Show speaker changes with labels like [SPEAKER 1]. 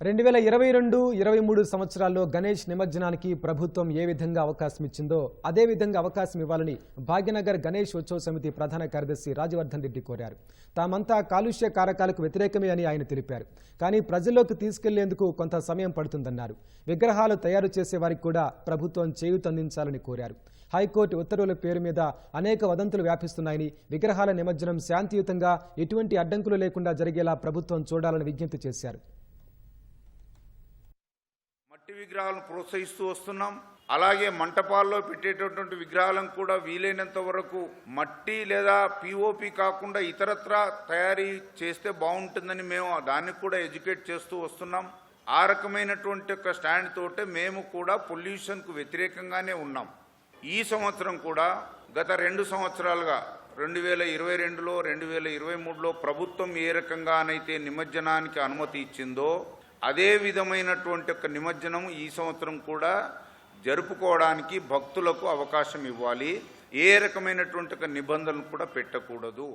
[SPEAKER 1] రెండు వేల ఇరవై రెండు ఇరవై మూడు సంవత్సరాల్లో గణేష్ నిమజ్జనానికి ప్రభుత్వం ఏ విధంగా అవకాశం ఇచ్చిందో అదే విధంగా అవకాశం ఇవ్వాలని భాగ్యనగర్ గణేష్ ఉత్సవ సమితి ప్రధాన కార్యదర్శి రాజవర్ధన్ రెడ్డి కోరారు. తామంతా కాలుష్య కారకాలకు వ్యతిరేకమే అని ఆయన తెలిపారు. కానీ ప్రజల్లోకి తీసుకెళ్ళేందుకు కొంత సమయం పడుతుందన్నారు. విగ్రహాలు తయారు చేసే వారికి కూడా ప్రభుత్వం చేయూతందించాలని కోరారు. హైకోర్టు ఉత్తర్వుల పేరు మీద అనేక వదంతులు వ్యాపిస్తున్నాయని విగ్రహాల నిమజ్జనం శాంతియుతంగా ఎటువంటి అడ్డంకులు లేకుండా జరిగేలా ప్రభుత్వం చూడాలని విజ్ఞప్తి చేశారు.
[SPEAKER 2] మట్టి విగ్రహాలను ప్రోత్సహిస్తూ వస్తున్నాం. అలాగే మంటపాల్లో పెట్టేటటువంటి విగ్రహాలను కూడా వీలైనంత వరకు మట్టి లేదా పిఓపి కాకుండా ఇతరత్ర తయారీ చేస్తే బాగుంటుందని మేము దాన్ని కూడా ఎడ్యుకేట్ చేస్తూ వస్తున్నాం. ఆ రకమైనటువంటి ఒక స్టాండ్ తోటే మేము కూడా పొల్యూషన్కు వ్యతిరేకంగానే ఉన్నాం. ఈ సంవత్సరం కూడా గత రెండు సంవత్సరాలుగా రెండు వేల ఇరవై రెండులో రెండు వేల ఇరవై మూడులో ప్రభుత్వం ఏ రకంగానైతే నిమజ్జనానికి అనుమతి ఇచ్చిందో అదే విధమైనటువంటి ఒక నిమజ్జనం ఈ సంవత్సరం కూడా జరుపుకోవడానికి భక్తులకు అవకాశం ఇవ్వాలి. ఏ రకమైనటువంటి ఒక నిబంధనలు కూడా పెట్టకూడదు.